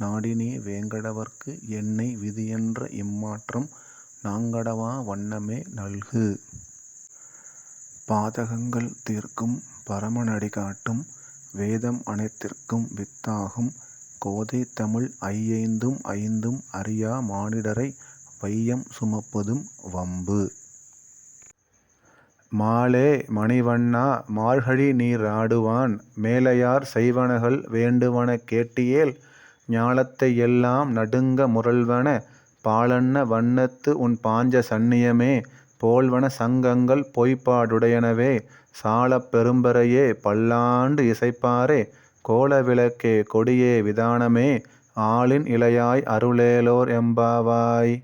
நாடினே வேங்கடவர்க்கு என்னை விதியென்ற இம்மாற்றம் நாங்கடவா வண்ணமே நல்கு. பாதகங்கள் தீர்க்கும் பரமனடி காட்டும் வேதம் அனைத்திற்கும் வித்தாகும் கோதைதமிழ் ஐயைந்தும் ஐந்தும் அறியா மானிடரை வையம் சுமப்பதும் வம்பு. மாலே மணிவண்ணா மார்கழிநீ நீராடுவான் மேலையார் செய்வனகள் வேண்டுவன கேட்டியேல் ஞாலத்தை எல்லாம் நடுங்க முரல்வன பாலன்ன வண்ணத்து உன் பாஞ்ச சன்னியமே போல்வன சங்கங்கள் பொய்ப்பாடுடையனவே சாலப் பெரும்பறையே பல்லாண்டு இசைப்பாரே கோல விளக்கே கொடியே விதானமே ஆளின் இலையாய் அருளேலோர் எம்பாவாய்.